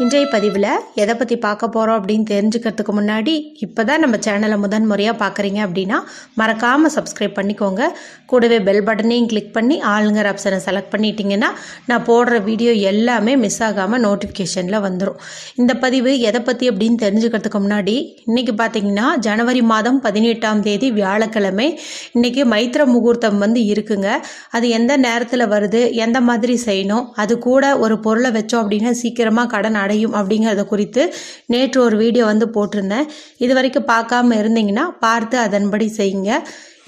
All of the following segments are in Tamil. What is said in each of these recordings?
இன்றைய பதிவில் எதை பற்றி பார்க்க போகிறோம் அப்படின்னு தெரிஞ்சுக்கிறதுக்கு முன்னாடி இப்போ தான் நம்ம சேனலை முதன் முறையாக பார்க்குறீங்க அப்படின்னா மறக்காமல் சப்ஸ்கிரைப் பண்ணிக்கோங்க. கூடவே பெல் பட்டனையும் கிளிக் பண்ணி ஆளுங்கர் ஆப்ஷனை செலக்ட் பண்ணிட்டீங்கன்னா நான் போடுற வீடியோ எல்லாமே மிஸ் ஆகாமல் நோட்டிஃபிகேஷனில் வந்துடும் இந்த பதிவு எதை பற்றி அப்படின்னு தெரிஞ்சுக்கிறதுக்கு முன்னாடி இன்றைக்கி பார்த்தீங்கன்னா ஜனவரி மாதம் பதினெட்டாம் தேதி வியாழக்கிழமை இன்றைக்கி மைத்திர முகூர்த்தம் வந்து இருக்குங்க. அது எந்த நேரத்தில் வருது எந்த மாதிரி செய்யணும் அது கூட ஒரு பொருளை வச்சோம் அப்படின்னா சீக்கிரமாக கடன் அடையும் அப்படிங்கிறத குறித்து நேற்று ஒரு வீடியோ வந்து போட்டிருந்தேன். இது வரைக்கும் பார்க்காம இருந்தீங்கன்னா பார்த்து அதன்படி செய்யுங்க.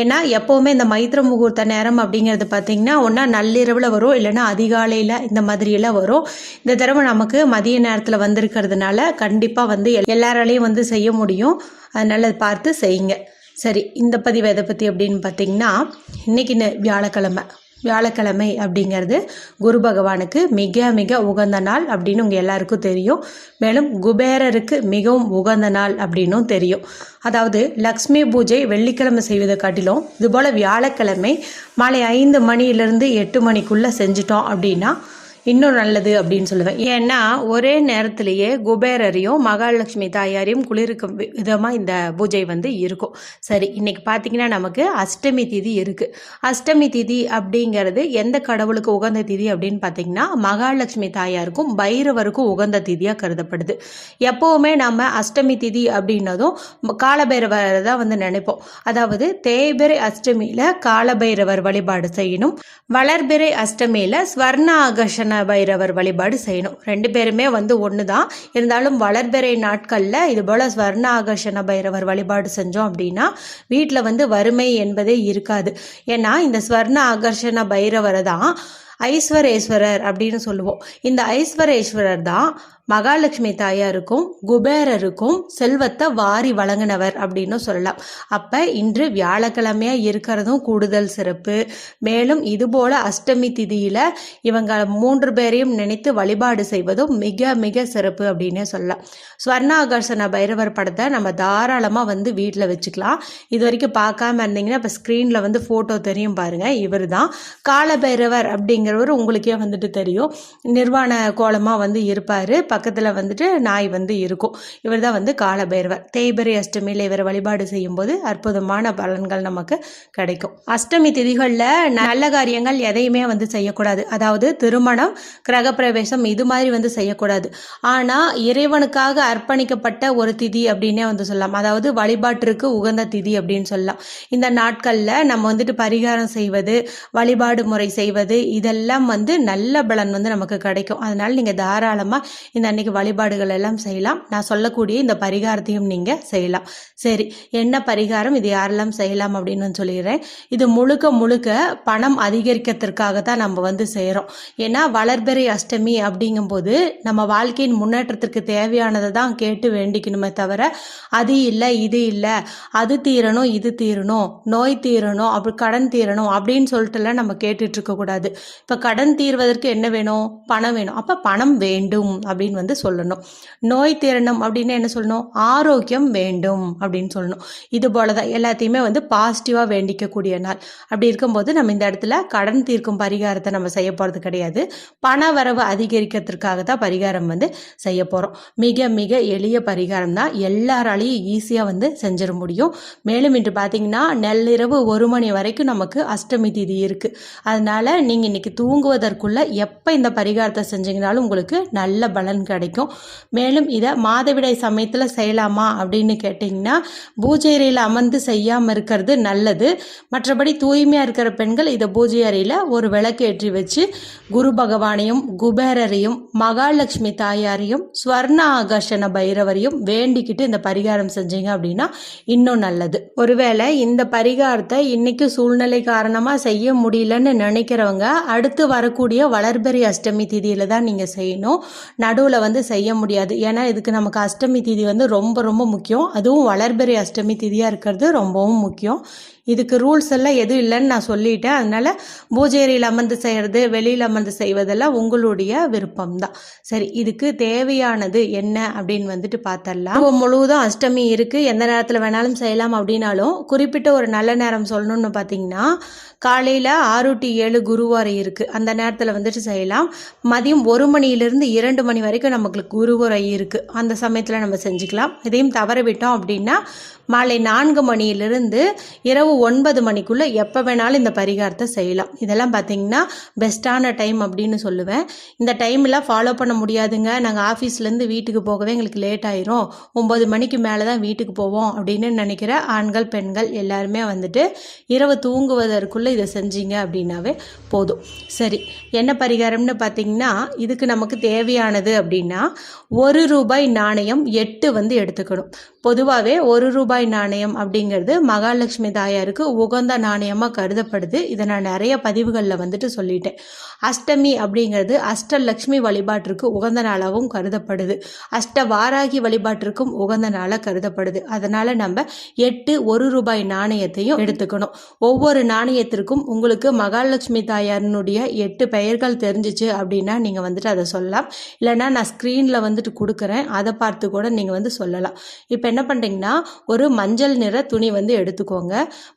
ஏன்னா எப்போவுமே இந்த மைத்திர முகூர்த்த நேரம் அப்படிங்கிறது பார்த்தீங்கன்னா ஒன்றா நள்ளிரவில் வரும் இல்லைன்னா அதிகாலையில் இந்த மாதிரியெல்லாம் வரும். இந்த தடவை நமக்கு மதிய நேரத்தில் வந்திருக்கிறதுனால கண்டிப்பாக வந்து எல்லாராலையும் வந்து செய்ய முடியும். அதனால் பார்த்து செய்யுங்க. சரி இந்த பதிவு எதை பற்றி அப்படின்னு பார்த்தீங்கன்னா இன்றைக்கி வியாழக்கிழமை. வியாழக்கிழமை அப்படிங்கிறது குரு பகவானுக்கு மிக மிக உகந்த நாள் அப்படின்னு உங்கள் எல்லாருக்கும் தெரியும். மேலும் குபேரருக்கு மிகவும் உகந்த நாள் அப்படின்னும் தெரியும். அதாவது லக்ஷ்மி பூஜை வெள்ளிக்கிழமை செய்வதை காட்டிலும் இதுபோல் வியாழக்கிழமை மாலை ஐந்து மணியிலிருந்து எட்டு மணிக்குள்ளே செஞ்சிட்டோம் அப்படின்னா இன்னும் நல்லது அப்படின்னு சொல்லுவேன். ஏன்னா ஒரே நேரத்திலேயே குபேரரையும் மகாலட்சுமி தாயாரையும் குளிர்க்கும் வி- இந்த பூஜை வந்து இருக்கும். சரி இன்னைக்கு பார்த்தீங்கன்னா நமக்கு அஷ்டமி திதி இருக்குது அஷ்டமி திதி அப்படிங்கிறது எந்த கடவுளுக்கு உகந்த திதி அப்படின்னு பார்த்தீங்கன்னா மகாலட்சுமி தாயாருக்கும் பைரவருக்கும் உகந்த திதியாக கருதப்படுது. எப்போவுமே நம்ம அஷ்டமி திதி அப்படின்னதும் காலபைரவரை தான் வந்து நினைப்போம். அதாவது தேய்பிரை அஷ்டமியில் காலபைரவர் வழிபாடு செய்யணும். வளர்பிறை அஷ்டமியில் ஸ்வர்ண ஆகர்ஷண பைரவர் வழிபாடு செய்யணும். ரெண்டு பேருமே வந்து ஒன்று தான் இருந்தாலும் வளர்பிறை நாட்களில் இது போல் ஸ்வர்ண ஆகர்ஷண பைரவர் வழிபாடு செஞ்சோம் அப்படின்னா வீட்டில் வந்து வறுமை என்பதே இருக்காது. ஏன்னா இந்த ஸ்வர்ண ஆகர்ஷண பைரவரை தான் ஐஸ்வரேஸ்வரர் அப்படின்னு சொல்லுவோம். இந்த ஐஸ்வரேஸ்வரர் தான் மகாலட்சுமி தாயாருக்கும் குபேரருக்கும் செல்வத்தை வாரி வழங்கினவர் அப்படின்னு சொல்லலாம். அப்போ இன்று வியாழக்கிழமையாக இருக்கிறதும் கூடுதல் சிறப்பு. மேலும் இதுபோல் அஷ்டமி திதியில் இவங்க மூன்று பேரையும் நினைத்து வழிபாடு செய்வதும் மிக மிக சிறப்பு அப்படின்னே சொல்லலாம். ஸ்வர்ணாகர்ஷண பைரவர் படத்தை நம்ம தாராளமாக வந்து வீட்டில் வச்சுக்கலாம். இது வரைக்கும் பார்க்காம இருந்தீங்கன்னா இப்போ ஸ்க்ரீனில் வந்து ஃபோட்டோ தெரியும் பாருங்கள் இவர் தான் காலபைரவர் அப்படிங்கிறவர் உங்களுக்கே வந்துட்டு தெரியும். நிர்வாண கோலமாக வந்து இருப்பார். பக்கத்தில் வந்துட்டு நாய் வந்து இருக்கும். இவர் தான் வந்து காலபைரவர். தேய்பிரை அஷ்டமியில் இவர் வழிபாடு செய்யும்போது அற்புதமான பலன்கள் நமக்கு கிடைக்கும். அஷ்டமி திதிகளில் நல்ல காரியங்கள் எதையுமே வந்து செய்யக்கூடாது. அதாவது திருமணம் கிரகப்பிரவேசம் இது மாதிரி வந்து செய்யக்கூடாது. ஆனால் இறைவனுக்காக அர்ப்பணிக்கப்பட்ட ஒரு திதி அப்படின்னே வந்து சொல்லலாம். அதாவது வழிபாட்டிற்கு உகந்த திதி அப்படின்னு சொல்லலாம். இந்த நாட்களில் நம்ம வந்துட்டு பரிகாரம் செய்வது வழிபாடு முறை செய்வது இதெல்லாம் வந்து நல்ல பலன் வந்து நமக்கு கிடைக்கும். அதனால நீங்கள் தாராளமாக இந்த அன்னைக்கு வழிபாடுகள் எல்லாம் செய்யலாம். நான் சொல்லக்கூடிய இந்த பரிகாரத்தையும் நீங்கள் செய்யலாம். சரி என்ன பரிகாரம்? இது யாரெல்லாம் செய்யலாம் அப்படின்னு சொல்லிடுறேன். இது முழுக்க முழுக்க பணம் அதிகரிக்கிறதுக்காக தான் நம்ம வந்து செய்கிறோம் ஏன்னா வளர்பிறை அஷ்டமி அப்படிங்கும்போது நம்ம வாழ்க்கையின் முன்னேற்றத்திற்கு தேவையானதை தான் கேட்டு வேண்டிக்கணுமே தவிர அது இல்லை இது இல்லை அது தீரணும் இது தீரணும் நோய் தீரணும் அப்படி கடன் தீரணும் அப்படின்னு சொல்லிட்டுலாம் நம்ம கேட்டுட்டு இருக்கக்கூடாது இப்போ கடன் தீர்வதற்கு என்ன வேணும்? பணம் வேணும். அப்போ பணம் வேண்டும் அப்படின்னு வந்து சொல்லணும். நோய் தீரணும் அப்படின்னு என்ன சொல்லணும்? ஆரோக்கியம் வேண்டும் அப்படின்னு சொல்லணும். இது போல தான் எல்லாத்தையுமே வந்து பாசிட்டிவாக வேண்டிக்கக்கூடிய நாள். அப்படி இருக்கும்போது நம்ம இந்த இடத்துல கடன் தீர்க்கும் பரிகாரத்தை நம்ம செய்ய போகிறது கிடையாது. பண வரவு அதிகரிக்கிறதுக்காக தான் பரிகாரம் வந்து செய்ய போகிறோம் மிக மிக எளிய பரிகாரம் தான். எல்லாராலையும் ஈஸியாக வந்து செஞ்சிட முடியும். மேலும் இன்று பார்த்தீங்கன்னா நள்ளிரவு ஒரு மணி வரைக்கும் நமக்கு அஷ்டமி திதி இருக்குது அதனால நீங்கள் இன்னைக்கு தூங்குவதற்குள்ள எப்போ இந்த பரிகாரத்தை செஞ்சீங்கனாலும் உங்களுக்கு நல்ல பலன் கிடைக்கும். மேலும் இதை மாதவிடாய் சமயத்தில் செய்யலாமா அப்படின்னு கேட்டிங்கன்னா பூஜை அறையில் அமர்ந்து செய்யாமல் இருக்கிறது நல்லது. மற்றபடி தூய்மையாக இருக்கிற பெண்கள் இதை பூஜை அறையில் ஒரு விளக்கு ஏற்றி வச்சு குரு பகவானையும் குபேரரையும் மகாலட்சுமி தாயாரையும் ஸ்வர்ண ஆகர்ஷண பைரவரையும் வேண்டிக்கிட்டு இந்த பரிகாரம் செஞ்சீங்க அப்படின்னா இன்னும் நல்லது. ஒருவேளை இந்த பரிகாரத்தை இன்னைக்கு சூழ்நிலை காரணமாக செய்ய முடியலன்னு நினைக்கிறவங்க அடுத்து வரக்கூடிய வளர்பெரி அஷ்டமி திதியில தான் நீங்கள் செய்யணும். நடுவில் வந்து செய்ய முடியாது. ஏன்னா இதுக்கு நமக்கு அஷ்டமி திதி வந்து ரொம்ப ரொம்ப முக்கியம். அதுவும் வளர்பிறை அஷ்டமி திதியாக இருக்கிறது ரொம்பவும் முக்கியம். இதுக்கு ரூல்ஸ் எல்லாம் எதுவும் இல்லைன்னு நான் சொல்லிட்டேன். அதனால் பூஜேரியில் அமர்ந்து செய்கிறது வெளியில் அமர்ந்து செய்வதெல்லாம் உங்களுடைய விருப்பம்தான். சரி இதுக்கு தேவையானது என்ன அப்படின்னு வந்துட்டு பார்த்தரலாம் முழுவதும் அஷ்டமி இருக்குது எந்த நேரத்தில் வேணாலும் செய்யலாம் அப்படின்னாலும் குறிப்பிட்ட ஒரு நல்ல நேரம் சொல்லணும்னு பார்த்தீங்கன்னா காலையில் ஆறு டு ஏழு குருவாரை இருக்குது அந்த நேரத்தில் வந்துட்டு செய்யலாம். மதியம் ஒரு மணியிலிருந்து இரண்டு மணி வரைக்கும் நமக்கு குருவாரை இருக்குது அந்த சமயத்தில் நம்ம செஞ்சுக்கலாம். இதையும் தவற விட்டோம் அப்படின்னா மாலை நான்கு மணியிலிருந்து இரவு ஒன்பது மணிக்குள்ளே எப்போ வேணாலும் இந்த பரிகாரத்தை செய்யலாம். இதெல்லாம் பார்த்தீங்கன்னா பெஸ்ட்டான டைம் அப்படின்னு சொல்லுவேன். இந்த டைம்லாம் ஃபாலோ பண்ண முடியாதுங்க. நாங்கள் ஆஃபீஸ்லேருந்து வீட்டுக்கு போகவே எங்களுக்கு லேட் ஆயிரும். ஒம்பது மணிக்கு மேலே தான் வீட்டுக்கு போவோம் அப்படின்னு நினைக்கிற ஆண்கள் பெண்கள் எல்லாருமே வந்துட்டு இரவு தூங்குவதற்குள்ளே இதை செஞ்சீங்க அப்படின்னாவே போதும். சரி என்ன பரிகாரம்னு பார்த்தீங்கன்னா இதுக்கு நமக்கு தேவையானது அப்படின்னா ஒரு ரூபாய் நாணயம் எட்டு வந்து எடுத்துக்கணும். பொதுவாகவே ஒரு ரூபாய் நாணயம் அப்படிங்கிறது மகாலட்சுமி தாயாருக்கு உகந்த நாணயமாக கருதப்படுது. இதை நான் நிறைய பதிவுகளில் வந்துட்டு சொல்லிட்டேன். அஷ்டமி அப்படிங்கிறது அஷ்டலக்ஷ்மி வழிபாட்டிற்கு உகந்த நாளாகவும் கருதப்படுது. அஷ்ட வாராகி வழிபாட்டிற்கும் உகந்த நாளாக கருதப்படுது. அதனால் நம்ம எட்டு ஒரு ரூபாய் நாணயத்தையும் எடுத்துக்கணும். ஒவ்வொரு நாணயத்திற்கும் உங்களுக்கு மகாலட்சுமி தாயாரினுடைய எட்டு பெயர்கள் தெரிஞ்சிச்சு அப்படின்னா நீங்கள் வந்துட்டு அதை சொல்லலாம். இல்லைன்னா நான் ஸ்க்ரீனில் வந்துட்டு கொடுக்குறேன். அதை பார்த்து கூட நீங்கள் வந்து சொல்லலாம். இப்போ என்ன பண்ணுறீங்கன்னா ஒரு மஞ்சள் நிற துணி வந்து எடுத்துக்கோங்க.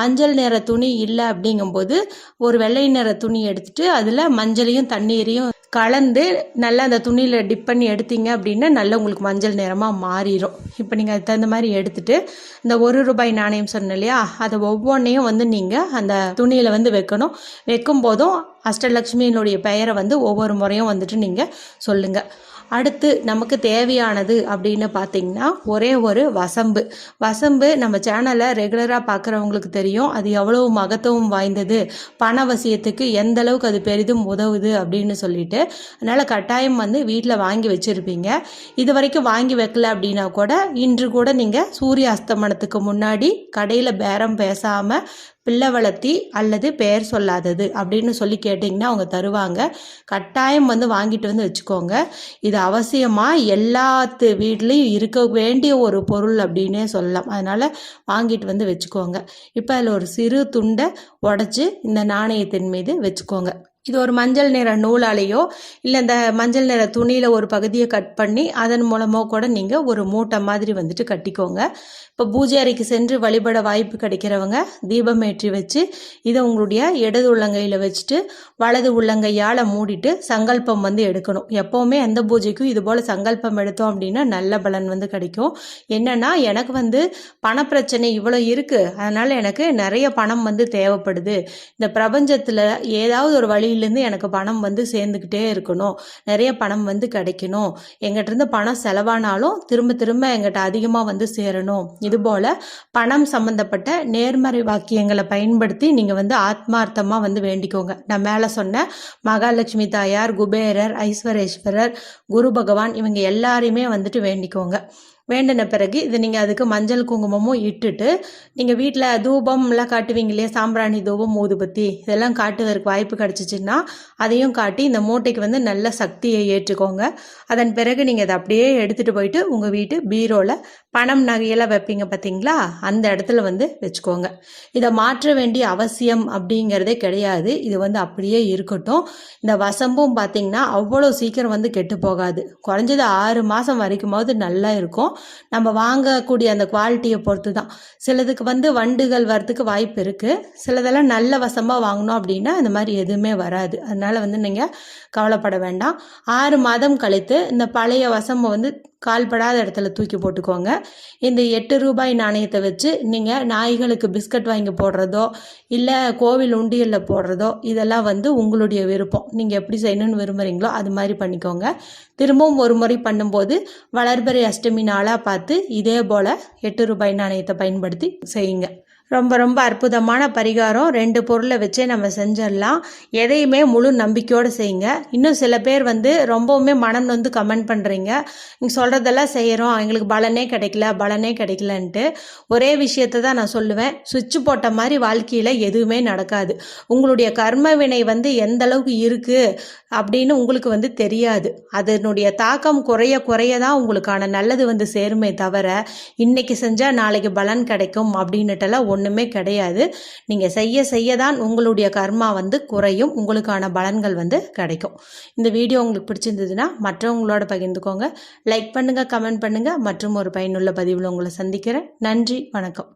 மஞ்சள் நிற துணி இல்லை அப்படிங்கும்போது ஒரு வெள்ளை நிற துணி எடுத்துட்டு அதில் மஞ்சளையும் தண்ணீரையும் கலந்து நல்லா அந்த துணியில் டிப் பண்ணி எடுத்தீங்க அப்படின்னா நல்லா உங்களுக்கு மஞ்சள் நிறமாக மாறிடும் இப்போ நீங்கள் அதுக்கு தகுந்த மாதிரி எடுத்துட்டு இந்த ஒரு ரூபாய் நாணயம் சொன்னேன் இல்லையா? அதை ஒவ்வொன்றையும் வந்து நீங்கள் அந்த துணியில் வந்து வைக்கணும். வைக்கும் போதும் அஷ்டலக்ஷ்மியினுடைய பெயரை வந்து ஒவ்வொரு முறையும் வந்துட்டு நீங்கள் சொல்லுங்கள் அடுத்து நமக்கு தேவையானது அப்படின்னு பார்த்தீங்கன்னா ஒரே ஒரு வசம்பு. வசம்பு நம்ம சேனலை ரெகுலராக பார்க்குறவங்களுக்கு தெரியும். அது எவ்வளவு மகத்துவம் வாய்ந்தது? பணவசியத்துக்கு எந்த அளவுக்கு அது பெரிதும் உதவுது அப்படின்னு சொல்லிட்டு அதனால் கட்டாயம் வந்து வீட்டில் வாங்கி வச்சுருப்பீங்க. இது வரைக்கும் வாங்கி வைக்கல அப்படின்னா கூட இன்று கூட நீங்கள் சூரிய அஸ்தமனத்துக்கு முன்னாடி கடையில் பேரம் பேசாமல் பிள்ளை வளர்த்தி அல்லது பெயர் சொல்லாதது அப்படின்னு சொல்லி கேட்டிங்கன்னா அவங்க தருவாங்க. கட்டாயம் வந்து வாங்கிட்டு வந்து வச்சுக்கோங்க. இது அவசியமாக எல்லாத்து வீட்லேயும் இருக்க வேண்டிய ஒரு பொருள் அப்படின்னே சொல்லலாம். அதனால் வாங்கிட்டு வந்து வச்சுக்கோங்க. இப்போ அதில் ஒரு சிறு துண்டை உடச்சி இந்த நாணயத்தின் மீது வச்சுக்கோங்க. இது ஒரு மஞ்சள் நிற நூலாலேயோ இல்லை இந்த மஞ்சள் நிற துணியில் ஒரு பகுதியை கட் பண்ணி அதன் மூலமோ கூட நீங்கள் ஒரு மூட்டை மாதிரி வந்துட்டு கட்டிக்கோங்க. இப்போ பூஜை அறைக்கு சென்று வழிபட வாய்ப்பு கிடைக்கிறவங்க தீபம் ஏற்றி வச்சு இதை உங்களுடைய இடது உள்ளங்கையில் வச்சுட்டு வலது உள்ளங்கையால் மூடிட்டு சங்கல்பம் வந்து எடுக்கணும். எப்போவுமே எந்த பூஜைக்கும் இது போல் சங்கல்பம் எடுத்தோம் அப்படின்னா நல்ல பலன் வந்து கிடைக்கும். என்னன்னா எனக்கு வந்து பணப்பிரச்சனை இவ்வளோ இருக்குது அதனால் எனக்கு நிறைய பணம் வந்து தேவைப்படுது. இந்த பிரபஞ்சத்தில் ஏதாவது ஒரு வழி வழியிலேருந்து எனக்கு பணம் வந்து சேர்ந்துக்கிட்டே இருக்கணும். நிறைய பணம் வந்து கிடைக்கணும். எங்கிட்டருந்து பணம் செலவானாலும் திரும்ப திரும்ப எங்கிட்ட அதிகமாக வந்து சேரணும். இதுபோல் பணம் சம்மந்தப்பட்ட நேர்மறை வாக்கியங்களை பயன்படுத்தி நீங்கள் வந்து ஆத்மார்த்தமாக வந்து வேண்டிக்கோங்க. நான் மேலே சொன்ன மகாலட்சுமி தாயார் குபேரர் ஐஸ்வரேஸ்வரர் குரு பகவான் இவங்க எல்லாரையுமே வந்துட்டு வேண்டிக்கோங்க. வேண்டின பிறகு இது நீங்கள் அதுக்கு மஞ்சள் குங்குமமும் இட்டுட்டு நீங்கள் வீட்டில் தூபம்லாம் காட்டுவீங்க இல்லையா? சாம்பிராணி தூபம் ஊதுபத்தி இதெல்லாம் காட்டுவதற்கு வாய்ப்பு கிடச்சிச்சின்னா அதையும் காட்டி இந்த மூட்டைக்கு வந்து நல்ல சக்தியை ஏற்றுக்கோங்க. அதன் பிறகு நீங்கள் அதை அப்படியே எடுத்துகிட்டு போயிட்டு உங்கள் வீட்டு பீரோவில் பணம் நகையெல்லாம் வைப்பீங்க பார்த்தீங்களா அந்த இடத்துல வந்து வச்சுக்கோங்க. இதை மாற்ற வேண்டிய அவசியம் அப்படிங்கிறதே கிடையாது. இது வந்து அப்படியே இருக்கட்டும். இந்த வசம்பும் பார்த்தீங்கன்னா அவ்வளோ சீக்கிரம் வந்து கெட்டு போகாது. குறைஞ்சது ஆறு மாதம் வரைக்குமாவது நல்லா இருக்கும். நம்ம வாங்கக்கூடிய அந்த குவாலிட்டியை பொறுத்து தான் சிலதுக்கு வந்து வண்டுகள் வரத்துக்கு வாய்ப்பு இருக்குது சிலதெல்லாம் நல்ல வசமாக வாங்கினோம் அப்படின்னா இந்த மாதிரி எதுவுமே வராது. அதனால் வந்து நீங்கள் கவலைப்பட வேண்டாம். ஆறு மாதம் கழித்து இந்த பழைய வசம்பை வந்து கால்படாத இடத்துல தூக்கி போட்டுக்கோங்க. இந்த எட்டு ரூபாய் நாணயத்தை வச்சு நீங்கள் நாய்களுக்கு பிஸ்கட் வாங்கி போடுறதோ இல்லை கோவில் உண்டியலில் போடுறதோ இதெல்லாம் வந்து உங்களுடைய விருப்பம். நீங்கள் எப்படி செய்யணும்னு விரும்புகிறீங்களோ அது மாதிரி பண்ணிக்கோங்க. திரும்பவும் ஒரு முறை பண்ணும்போது வளர்பறை அஷ்டமி நாளாக பார்த்து இதே போல் எட்டு ரூபாய் நாணயத்தை பயன்படுத்தி செய்யுங்க. ரொம்ப ரொம்ப அற்புதமான பரிகாரம். ரெண்டு பொருளை வச்சே நம்ம செஞ்சிடலாம். எதையுமே முழு நம்பிக்கையோடு செய்யுங்க. இன்னும் சில பேர் வந்து ரொம்பவுமே மனம் வந்து கமெண்ட் பண்ணுறீங்க நீங்கள் சொல்கிறதெல்லாம் செய்கிறோம் எங்களுக்கு பலனே கிடைக்கல பலனே கிடைக்கலன்ட்டு. ஒரே விஷயத்தை தான் நான் சொல்லுவேன். சுவிட்ச் போட்ட மாதிரி வாழ்க்கையில் எதுவுமே நடக்காது. உங்களுடைய கர்ம வினை வந்து எந்த அளவுக்கு இருக்குது அப்படின்னு உங்களுக்கு வந்து தெரியாது. அதனுடைய தாக்கம் குறைய குறைய தான் உங்களுக்கான நல்லது வந்து சேருமே தவிர இன்னைக்கு செஞ்சால் நாளைக்கு பலன் கிடைக்கும் அப்படின்னுட்டெல்லாம் ஒன்றுமே கிடையாது. நீங்கள் செய்ய செய்ய தான் உங்களுடைய கர்மா வந்து குறையும். உங்களுக்கான பலன்கள் வந்து கிடைக்கும். இந்த வீடியோ உங்களுக்கு பிடிச்சிருந்ததுன்னா மற்றவங்களோட பகிர்ந்துக்கோங்க. லைக் பண்ணுங்கள் கமெண்ட் பண்ணுங்கள் மற்றும் ஒரு பயனுள்ள பதிவில் உங்களை சந்திக்கிறேன். நன்றி வணக்கம்.